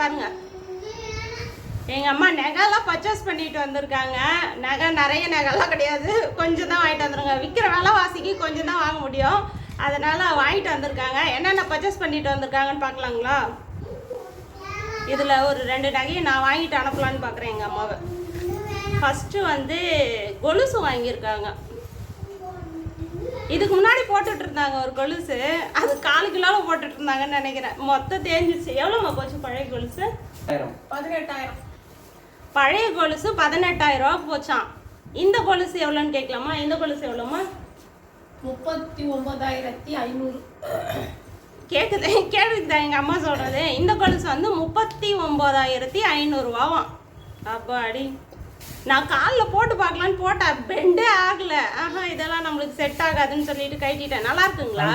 பாருங்க. எங்கள் அம்மா நகைலாம் பர்ச்சேஸ் பண்ணிட்டு வந்திருக்காங்க. நகை நிறைய நகைலாம் கிடையாது. கொஞ்சம் தான் வாங்கிட்டு வந்துருங்க. விற்கிற விலைவாசிக்கு கொஞ்சம் தான் வாங்க முடியும். அதனால் வாங்கிட்டு வந்திருக்காங்க. என்னென்ன பர்ச்சேஸ் பண்ணிட்டு வந்திருக்காங்கன்னு பார்க்கலாங்களா? இதில் ஒரு ரெண்டு நகையை நான் வாங்கிட்டு அனுப்பலான்னு பார்க்குறேன் எங்கள் அம்மாவை. ஃபஸ்ட்டு வந்து கொலுசு வாங்கியிருக்காங்க. இதுக்கு முன்னாடி போட்டுட்டு இருந்தாங்க ஒரு கொலுசு. அது காலு கிலோவில் போட்டுட்டு இருந்தாங்கன்னு நினைக்கிறேன். மொத்தம் தேஞ்சிச்சு எவ்வளோம்மா போச்சு பழைய கொலுசு? பதினெட்டாயிரம். பழைய கொலுசு பதினெட்டாயிரம் ரூபா போச்சான் இந்த கொலுசு எவ்வளோன்னு கேட்கலாமா? இந்த கொலுசு எவ்வளோமா முப்பத்தி ஒன்பதாயிரத்தி ஐநூறு. கேட்குது கேட்குதா எங்கள் அம்மா சொல்கிறது இந்த கொலுசு வந்து முப்பத்தி ஒம்பதாயிரத்தி ஐநூறுரூவாவாம் அப்பாடி. நான் காலில் போட்டு பார்க்கலான்னு போட்டேன் பெண்டே ஆகலை. ஆஹா இதெல்லாம் நம்மளுக்கு செட் ஆகாதுன்னு சொல்லிட்டு கட்டிட்டேன் நல்லா இருக்குங்களா?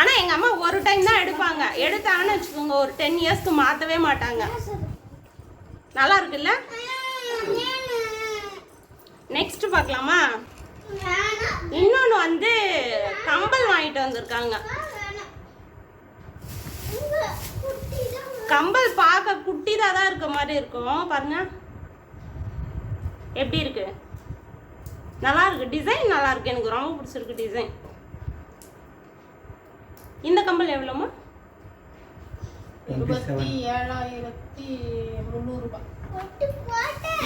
ஆனால் எங்கள் அம்மா ஒரு டைம் தான் எடுப்பாங்க. எடுத்தாங்கன்னு வச்சுக்கோங்க ஒரு டென் இயர்ஸ்க்கு மாற்றவே மாட்டாங்க. நல்லா இருக்குல்ல? நெக்ஸ்ட் பார்க்கலாமா? இன்னொன்று வந்து கம்பல் வாங்கிட்டு வந்திருக்காங்க. கம்பல் பார்க்க குட்டிதாக தான் இருக்க மாதிரி இருக்கும். பாருங்க. எப்படி இருக்கு? நல்லா இருக்கு. டிசைன் நல்லா இருக்கு. எனக்கு ரொம்ப பிடிச்சிருக்கு டிசைன் இந்த கம்பல் எவ்வளோமா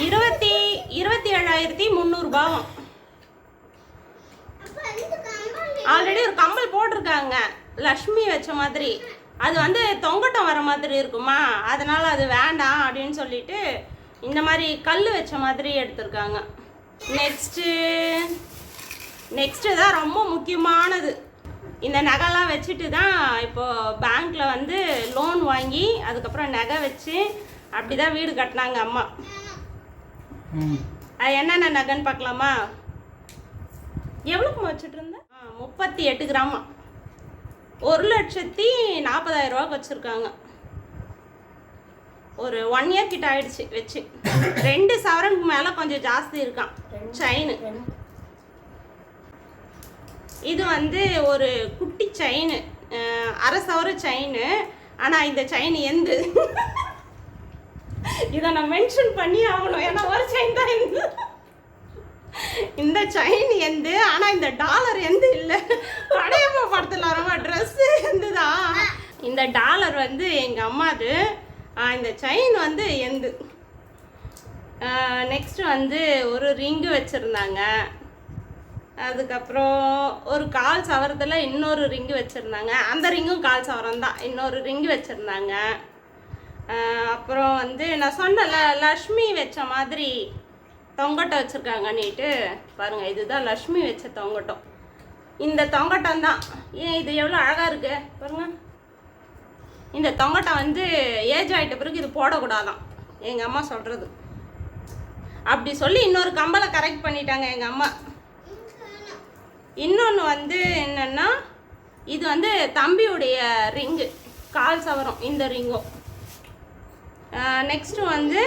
இருபத்தி இருபத்தி ஏழாயிரத்தி முந்நூறுபாவும். ஆல்ரெடி ஒரு கம்பல் போட்டிருக்காங்க. லக்ஷ்மி வச்ச மாதிரி. அது வந்து தொங்கட்டம் வர மாதிரி இருக்குமா? அதனால அது வேண்டாம் அப்படின்னு சொல்லிட்டு இந்த மாதிரி கல் வச்ச மாதிரி எடுத்திருக்காங்க. நெக்ஸ்ட்டு நெக்ஸ்ட்டு தான் ரொம்ப முக்கியமானது. இந்த நகைலாம் வச்சுட்டு தான் இப்போ பேங்க்கில் வந்து லோன் வாங்கி அதுக்கப்புறம் நகை வச்சு அப்படி தான் வீடு கட்டினாங்க அம்மா. அது என்னென்ன நகைன்னு பார்க்கலாமா? எவ்வளோக்கு வச்சுட்டு இருந்தேன் முப்பத்தி எட்டு கிராமா. ஒரு லட்சத்தி நாற்பதாயிரம் ரூபாய்க்கு வச்சுருக்காங்க. ஒரு ஒன் இயர் கிட்ட ஆயிடுச்சு வச்சு. ரெண்டு சவரனுக்கு மேலே கொஞ்சம் ஜாஸ்தி இருக்கான் செயின் இது வந்து ஒரு குட்டி செயின் அரை சவர செயின் ஆனால் இந்த செயின் எந்து. இதை நான் மென்ஷன் பண்ணி ஆகணும். ஏன்னா ஒரு செயின் தான் எந்து. இந்த செயின் எந்து ஆனால் இந்த டாலர் எந்த இல்லை. படையப்பா படத்தில் வரமா ட்ரெஸ்ஸு எந்து தான் இந்த டாலர் வந்து எங்கள் அம்மாது ஆ, இந்த செயின் வந்து எந்து நெக்ஸ்ட்டு வந்து ஒரு ரிங்கு வச்சுருந்தாங்க. அதுக்கப்புறம் ஒரு கால் சவரத்தில் இன்னொரு ரிங்கு வச்சுருந்தாங்க. அந்த ரிங்கும் கால் சவரம் தான். இன்னொரு ரிங்கு வச்சுருந்தாங்க. அப்புறம் வந்து நான் சொன்னல லக்ஷ்மி வச்ச மாதிரி தொங்கட்டம் வச்சுருக்காங்கன்னுட்டு. பாருங்கள் இதுதான் லக்ஷ்மி வச்ச தொங்கட்டம். இந்த தொங்கட்டம் தான். ஏன் இது எவ்வளோ அழகாக இருக்குது பாருங்கள் இந்த தொங்கட்டம் வந்து ஏஜ் ஆகிட்ட பிறகு இது போடக்கூடாதான். எங்கள் அம்மா சொல்கிறது அப்படி சொல்லி இன்னொரு கம்பலை கரெக்ட் பண்ணிட்டாங்க எங்கள் அம்மா. இன்னொன்று வந்து என்னென்னா இது வந்து தம்பியுடைய ரிங்கு கால் சவரம் இந்த ரிங்கும் நெக்ஸ்ட்டு வந்து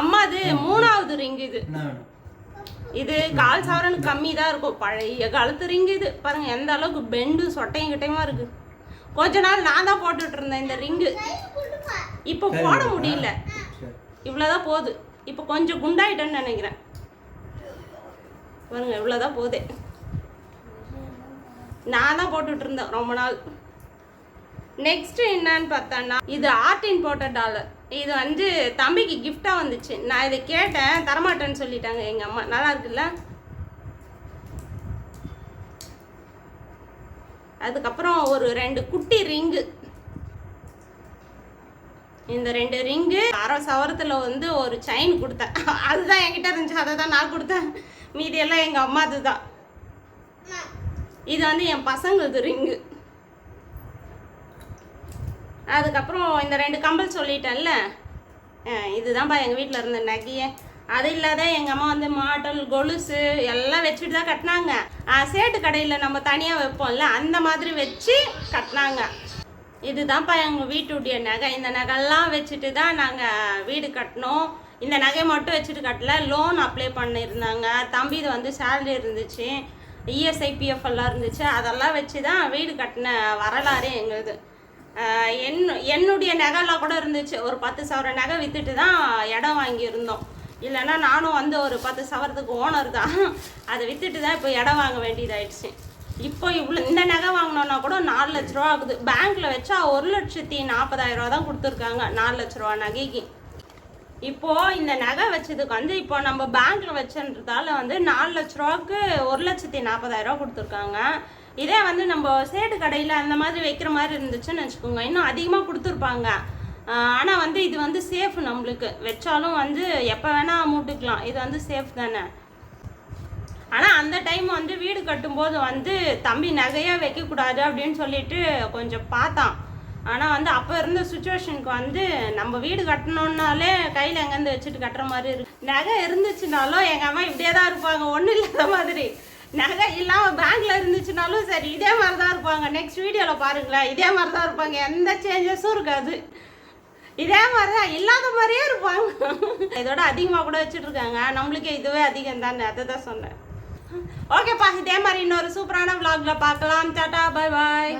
அம்மாது மூணாவது ரிங் இது. இது கால் சவரனுக்கு கம்மி தான் இருக்கும். பழைய காலத்து ரிங் இது. பாருங்க எந்த அளவுக்கு பெண்டு சொட்டையும் கிட்டையுமா இருக்கு. கொஞ்ச நாள் நான் தான் போட்டுட்டு இருந்தேன் இந்த ரிங்கு இப்போ போட முடியல. இவ்வளோதான் போகுது. இப்போ கொஞ்சம் குண்டாயிட்டேன்னு நினைக்கிறேன். பாருங்க இவ்வளோதான் போகுது. நான் தான் போட்டுட்டு இருந்தேன் ரொம்ப நாள். நெக்ஸ்ட் என்னன்னு பார்த்தோன்னா இது ஆர்டின் போட்ட டாலர். இது வந்து தம்பிக்கு கிஃப்டாக வந்துச்சு. நான் இதை கேட்டேன் தரமாட்டேன்னு சொல்லிட்டாங்க எங்கள் அம்மா. நல்லா இருக்குல்ல? அதுக்கப்புறம் ஒரு ரெண்டு குட்டி ரிங்கு. இந்த ரெண்டு ரிங்கு அரை சவரத்தில் வந்து ஒரு செயின் கொடுத்தேன். அதுதான் என்கிட்ட இருந்துச்சு. அதை தான் நான் கொடுத்தேன். மீதியெல்லாம் எங்கள் அம்மா அதுதான். இது வந்து என் பசங்களது ரிங்கு. அதுக்கப்புறம் இந்த ரெண்டு கம்பல் சொல்லிட்டேன்ல. இதுதான்ப்பா எங்கள் வீட்டில் இருந்த நகையை. அது இல்லாத எங்கள் அம்மா வந்து மாடல் கொலுசு எல்லாம் வச்சுட்டு தான் கட்டினாங்க. சேட்டு கடையில் நம்ம தனியாக வைப்போம்ல அந்த மாதிரி வச்சு கட்டினாங்க. இதுதான்ப்பா எங்கள் வீட்டுடைய நகை. இந்த நகைலாம் வச்சுட்டு தான் நாங்கள் வீடு கட்டினோம். இந்த நகையை மட்டும் வச்சுட்டு கட்டல லோன் அப்ளை பண்ணியிருந்தாங்க. தம்பி இது வந்து சேலரி இருந்துச்சு இஎஸ்ஐ பிஎஃப் எல்லாம் இருந்துச்சு. அதெல்லாம் வச்சு தான் வீடு கட்டின வரலாறு எங்களுது. என் என்னுடைய நகைலாம் கூட இருந்துச்சு. ஒரு பத்து சவர நகை விற்றுட்டு தான் இடம் வாங்கியிருந்தோம். இல்லைன்னா நானும் வந்து ஒரு பத்து சவரத்துக்கு ஓனர் தான். அதை வித்துட்டு தான் இப்போ இடம் வாங்க வேண்டியதாயிடுச்சு. இப்போ இவ்வளோ இந்த நகை வாங்கினோன்னா கூட நாலு லட்ச ரூபா ஆகுது. பேங்க்கில் வச்சா ஒரு லட்சத்தி நாற்பதாயிரம் ரூபா தான் கொடுத்துருக்காங்க. நாலு லட்ச ரூபா நகைக்கு. இப்போது இந்த நகை வச்சதுக்கு வந்து இப்போ நம்ம பேங்க்கில் வச்சன்றதால வந்து நாலு லட்ச ரூபாவுக்கு ஒரு லட்சத்தி நாற்பதாயிரம் ரூபா கொடுத்துருக்காங்க. இதே வந்து நம்ம சேட்டு கடையில் அந்த மாதிரி வைக்கிற மாதிரி இருந்துச்சுன்னு வச்சுக்கோங்க. இன்னும் அதிகமாக கொடுத்துருப்பாங்க. ஆனால் வந்து இது வந்து சேஃப் நம்மளுக்கு. வச்சாலும் வந்து எப்போ வேணால் மூட்டுக்கலாம். இது வந்து சேஃப் தானே? ஆனால் அந்த டைம் வந்து வீடு கட்டும்போது வந்து தம்பி நகையாக வைக்கக்கூடாது அப்படின்னு சொல்லிட்டு கொஞ்சம் பார்த்தான். ஆனால் வந்து அப்போ இருந்த சுச்சுவேஷனுக்கு வந்து நம்ம வீடு கட்டணுன்னாலே கையில் எங்கேருந்து வச்சுட்டு கட்டுற மாதிரி இருக்கு. நகை இருந்துச்சுனாலும் எங்கள் அம்மா இப்படியே தான் இருப்பாங்க. ஒன்றும் இல்லாத மாதிரி. நகை இல்லாமல் பேங்க்கில் இருந்துச்சுனாலும் சரி இதே மாதிரி தான் இருப்பாங்க. நெக்ஸ்ட் வீடியோவில் பாருங்களேன். இதே மாதிரி தான் இருப்பாங்க. எந்த சேஞ்சஸும் இருக்காது. இதே மாதிரி தான் இல்லாத மாதிரியே இருப்பாங்க. இதோட அதிகமாக கூட வச்சுட்டு இருக்காங்க நம்மளுக்கே இதுவே அதிகம் தானே அதை தான் சொன்னேன். ஓகேப்பா இதே மாதிரி இன்னொரு சூப்பரான vlogல பார்க்கலாம். Tata bye bye